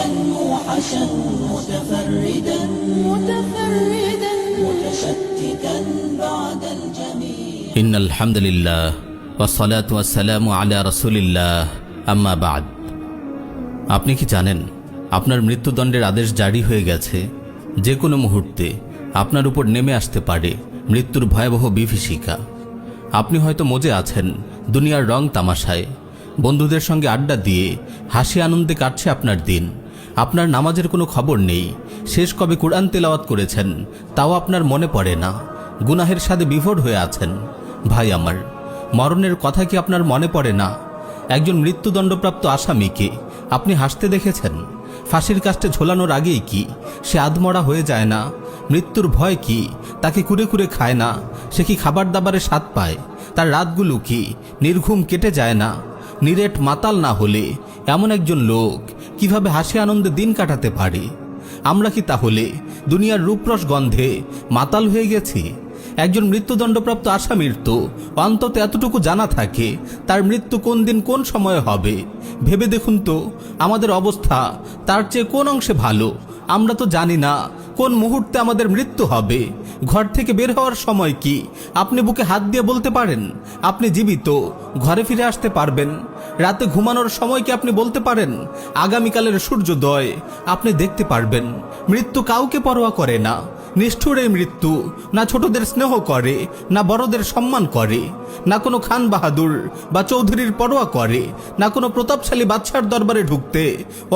عطشا موحشا متفردا متفردا متشتتا بعد الجميع إن الحمد لله والصلاة والسلام على رسول الله أما بعد আপনি কি জানেন আপনার মৃত্যুদণ্ডের আদেশ জারি হয়ে গেছে যে কোনো মুহূর্তে আপনার উপর নেমে আসতে পারে মৃত্যুর ভয়াবহ বিভীষিকা আপনি হয়তো মজে আছেন দুনিয়ার রং তামাশায় বন্ধুদের সঙ্গে আড্ডা দিয়ে হাসি আনন্দে কাটছে আপনার দিন আপনার নামাজের কোনো খবর নেই। শেষ কবে কোরআন তেলাওয়াত করেছেন, তাও আপনার মনে পড়ে না। গুনাহের সাথে বিভোর হয়ে আছেন। ভাই আমার, মরণের কথা কি আপনার মনে পড়ে না? একজন মৃত্যুদণ্ডপ্রাপ্ত আসামিকে আপনি হাসতে দেখেছেন? ফাঁসির কাস্টে ঝোলানোর আগেই কি সে আধমরা হয়ে যায় না? মৃত্যুর ভয় কি তাকে কুরে কুরে খায় না? সে কি খাবার দাবারে স্বাদ পায়? তার রাতগুলো কি নির্ঘুম কেটে যায় না? নিরেট মাতাল না হলে এমন একজন লোক কীভাবে হাসি আনন্দে দিন কাটাতে পারি? আমরা কি তাহলে দুনিয়ার রূপরস গন্ধে মাতাল হয়ে গেছি? একজন মৃত্যুদণ্ডপ্রাপ্ত আসামির তো অন্তত এতটুকু জানা থাকে, তার মৃত্যু কোন দিন কোন সময়ে হবে? ভেবে দেখুন তো, আমাদের অবস্থা তার চেয়ে কোন অংশে ভালো? আমরা তো জানি না কোন মুহূর্তে আমাদের মৃত্যু হবে। ঘর থেকে বের হওয়ার সময় কি? আপনি বুকে হাত দিয়ে বলতে পারেন? আপনি জীবিত, ঘরে ফিরে আসতে পারবেন। রাতে ঘুমানোর সময় কি আপনি বলতে পারেন? আগামীকালের সূর্যোদয়, আপনি দেখতে পারবেন। মৃত্যু কাউকে পরোয়া করে না। নিষ্ঠুর এই মৃত্যু না ছোটদের স্নেহ করে, না বড়দের সম্মান করে, না কোনো খান বাহাদুর বা চৌধুরীর পরোয়া করে, না কোনো প্রতাপশালী বাচ্চার দরবারে ঢুকতে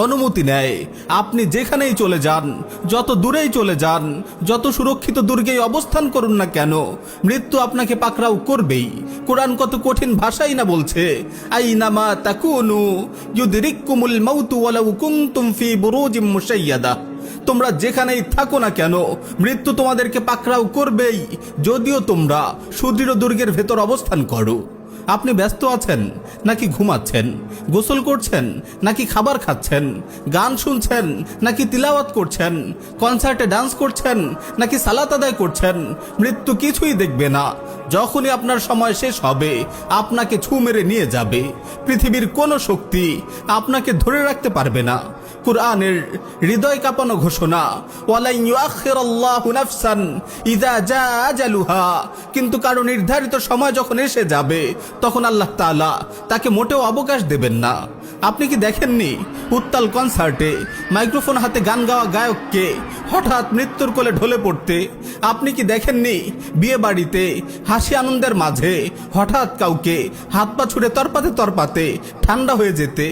অনুমতি নেয়। আপনি যেখানেই চলে যান, যত দূরেই চলে যান, যত সুরক্ষিত দুর্গেই অবস্থান করুন না কেন, মৃত্যু আপনাকে পাকড়াও করবেই। কোরআন কত কঠিন ভাষাই না বলছে, আইনামা তাকুনু ইউদরিকুমুল মাউতু ওয়ালাউ কুনতুম ফি বুরুজিম মুশাইয়াদা। তোমরা যেখানেই থাকো না কেন, মৃত্যু তোমাদেরকে পাকড়াও করবেই, যদিও তোমরা সুদৃঢ় দুর্গের ভেতর অবস্থান করো। আপনি ব্যস্ত আছেন, নাকি ঘুমাচ্ছেন, গোসল করছেন, নাকি খাবার খাচ্ছেন, গান শুনছেন, নাকি তিলাওয়াত করছেন, কনসার্টে ডান্স করছেন, নাকি সালাত আদায় করছেন, মৃত্যু কিছুই দেখবে না। যখনই আপনার সময় শেষ হবে, আপনাকে ছু মেরে নিয়ে যাবে। পৃথিবীর কোনো শক্তি আপনাকে ধরে রাখতে পারবে না। কুরআনের হৃদয় কাঁপানো ঘোষণা কিন্তু কারও নির্ধারিত সময় যখন এসে যাবে, তখন আল্লাহ তাআলা তাকে মোটেও অবকাশ দেবেন না। আপনি কি দেখেননি? উত্তাল কনসার্টে মাইক্রোফোন হাতে গান গাওয়া গায়ককে হঠাৎ মৃত্যুর কোলে ঢলে পড়তে, আপনি কি দেখেননি? বিয়ে বাড়িতে হাসি আনন্দের মাঝে হঠাৎ কাউকে হাত পা ছুড়ে তরপাতে তরপাতে ঠান্ডা হয়ে যেতে,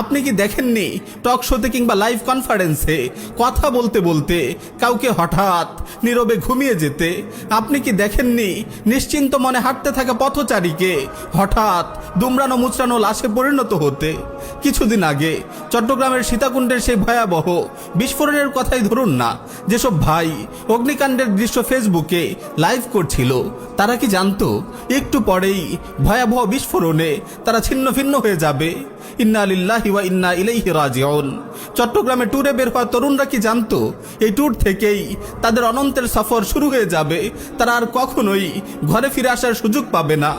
আপনি কি দেখেননি টক শোতে কিংবা লাইভ কনফারেন্সে কথা বলতে বলতে কাউকে হঠাৎ নীরবে ঘুমিয়ে যেতে, আপনি কি দেখেননি নিশ্চিন্ত মনে হাঁটতে থাকা পথচারীকে হঠাৎ দুমড়ানো মুচড়ানো লাশে পরিণত হতে? কিছুদিন আগে চট্টগ্রামের সীতাকুণ্ডের সেই ভয়াবহ বিস্ফোরণের কথাই ধরুন না, যেসব ভাই অগ্নিকাণ্ডের দৃশ্য ফেসবুকে লাইভ করছিল, তারা কি জানতো? একটু পরেই ভয়াবহ বিস্ফোরণে তারা ছিন্ন ভিন্ন হয়ে যাবে। ইন্না লিল্লাহি ওয়া ইন্না ইলাইহি রাজিউন। চট্টগ্রামে ট্যুরে বের হওয়া তরুণরা কি জানতো? এই ট্যুর থেকেই তাদের অনন্তের সফর শুরু হয়ে যাবে। তারা আর কখনোই ঘরে ফিরে আসার সুযোগ পাবে না।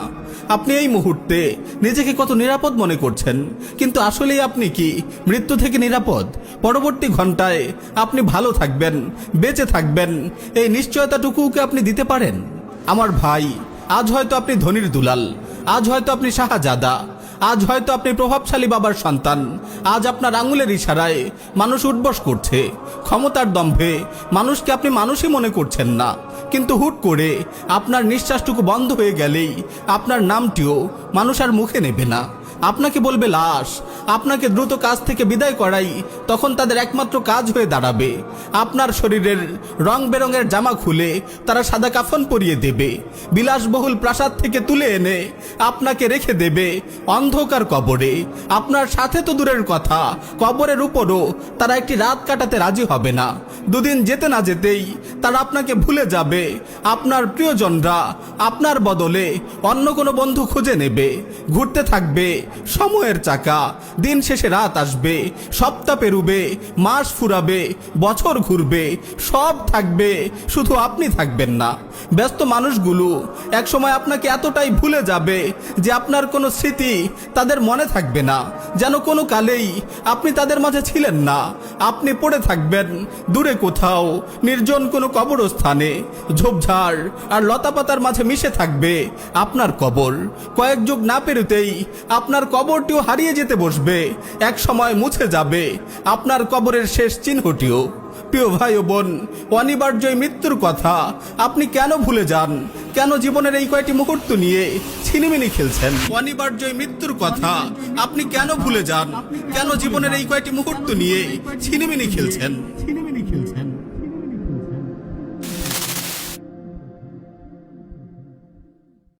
আপনি এই মুহূর্তে নিজেকে কত নিরাপদ মনে করছেন? কিন্তু আসলেই আপনি কি মৃত্যু থেকে নিরাপদ? পরবর্তী ঘন্টায় আপনি ভালো থাকবেন, বেঁচে থাকবেন, এই নিশ্চয়তাটুকুকে আপনি দিতে পারেন? আমার ভাই, আজ হয়তো আপনি ধনির দুলাল, আজ হয়তো আপনি শাহজাদা আজ হয়তো আপনি প্রভাবশালী বাবার সন্তান। আজ আপনার আঙুলের ইশারায় মানুষ উঠবস করছে। ক্ষমতার দম্ভে মানুষকে আপনি মানুষই মনে করছেন না। কিন্তু হুট করে আপনার নিঃশ্বাসটুকু বন্ধ হয়ে গেলেই আপনার নামটিও মানুষ আর মুখে নেবে না। আপনাকে বলবে লাশ। আপনাকে দ্রুত কাজ থেকে বিদায় করাই, তখন তাদের একমাত্র কাজ হয়ে দাঁড়াবে। আপনার শরীরের রং বেরঙের জামা খুলে তারা সাদা কাফন পরিয়ে দেবে। বিলাসবহুল প্রাসাদ থেকে তুলে এনে আপনাকে রেখে দেবে অন্ধকার কবরে। আপনার সাথে তো দূরের কথা, কবরের উপরও তারা একটি রাত কাটাতে রাজি হবে না। দুদিন যেতে না যেতেই তারা আপনাকে ভুলে যাবে। আপনার প্রিয়জনরা আপনার বদলে অন্য কোনো বন্ধু খুঁজে নেবে। ঘুরতে থাকবে, সময়ের চাকা, দিন শেষে রাত আসবে সপ্তাহ পেরুবে মাস ফুরাবে, বছর ঘুরবে, সব থাকবে, শুধু আপনি থাকবেন না। ব্যস্ত মানুষগুলো একসময় আপনাকে এতটাই ভুলে যাবে যে আপনার কোনো স্মৃতি তাদের মনে থাকবে না। যেন কোনো কালেই আপনি তাদের মাঝে ছিলেন না। আপনি পড়ে থাকবেন, দূরে কোথাও, নির্জন কোনো কবরস্থানে, ঝোপঝাড় আর লতাপাতার মাঝে মিশে থাকবে আপনার কবর। কয়েক যুগ না পেরোতেই আপনার কবরটিও হারিয়ে যেতে বসবে, এক সময় মুছে যাবে আপনার কবরের শেষ চিহ্নটিও। প্রিয় ভাই ও বোন অনিবার্য মৃত্যুর কথা, আপনি কেন ভুলে যান? কেন জীবনের এই কয়টি মুহূর্ত নিয়ে ছিনিমিনি খেলছেন? অনিবার্য মৃত্যুর কথা, আপনি কেন ভুলে যান? কেন জীবনের এই কয়টি মুহূর্ত নিয়ে ছিনিমিনি খেলছেন? ছিনিমিনি খেলছেন